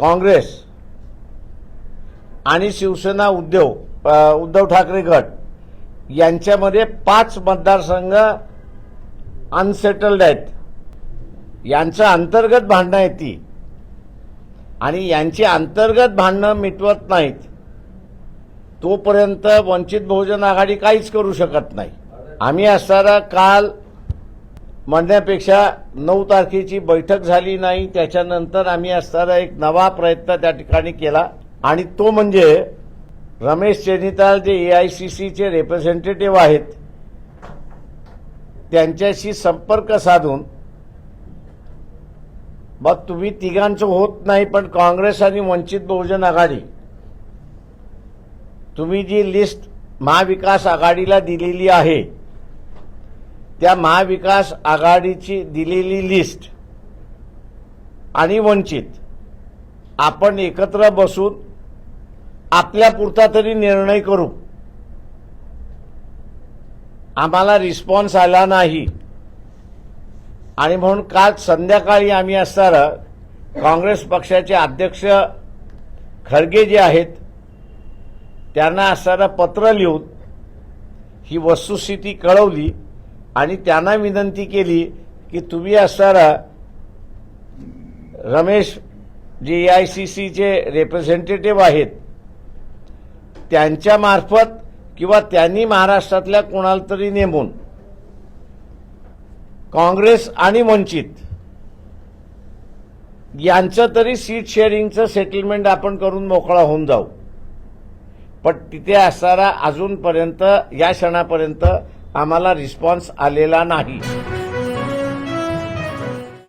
काँग्रेस आणि शिवसेना उद्योग उद्धव ठाकरे गट यांच्यामध्ये पाच मतदारसंघ अनसेटल्ड आहेत. यांचं अंतर्गत भांडणं आहेत ती. आणि यांची अंतर्गत भांडणं मिटवत नाहीत. तोपर्यंत वंचित बहुजन आघाडी काहीच करू शकत नाही. आम्ही असणारा काल म्हणण्यापेक्षा नऊ तारखेची बैठक झाली नाही त्याच्यानंतर आम्ही असताना एक नवा प्रयत्न त्या ठिकाणी केला. आणि तो म्हणजे रमेश चेनिताल जे ए आय सी सीचे रिप्रेझेंटेटिव्ह आहेत त्यांच्याशी संपर्क साधून मग तुम्ही तिघांचं होत नाही पण काँग्रेस आणि वंचित बहुजन आघाडी तुम्ही जी लिस्ट महाविकास आघाडीला दिलेली आहे त्या महाविकास आघाडीची दिलेली लिस्ट आणि वंचित आपण एकत्र बसून आपल्यापुरता तरी निर्णय करू. आम्हाला रिस्पॉन्स आला नाही. आणि म्हणून काल संध्याकाळी आम्ही असताना काँग्रेस पक्षाचे अध्यक्ष खरगे जे आहेत त्यांना असताना पत्र लिहून ही वस्तुस्थिती कळवली. आणि त्यांना विनंती केली की तुम्ही असणारा रमेश जे ए आय सी सीचे रिप्रेझेंटेटिव्ह आहेत त्यांच्यामार्फत किंवा त्यांनी महाराष्ट्रातल्या कोणाला तरी नेमून काँग्रेस आणि वंचित यांचं तरी सीट शेअरिंगचं सेटलमेंट आपण करून मोकळा होऊन जाऊ. पण तिथे असणारा अजूनपर्यंत या क्षणापर्यंत आम्हाला रिस्पॉन्स आलेला नाही.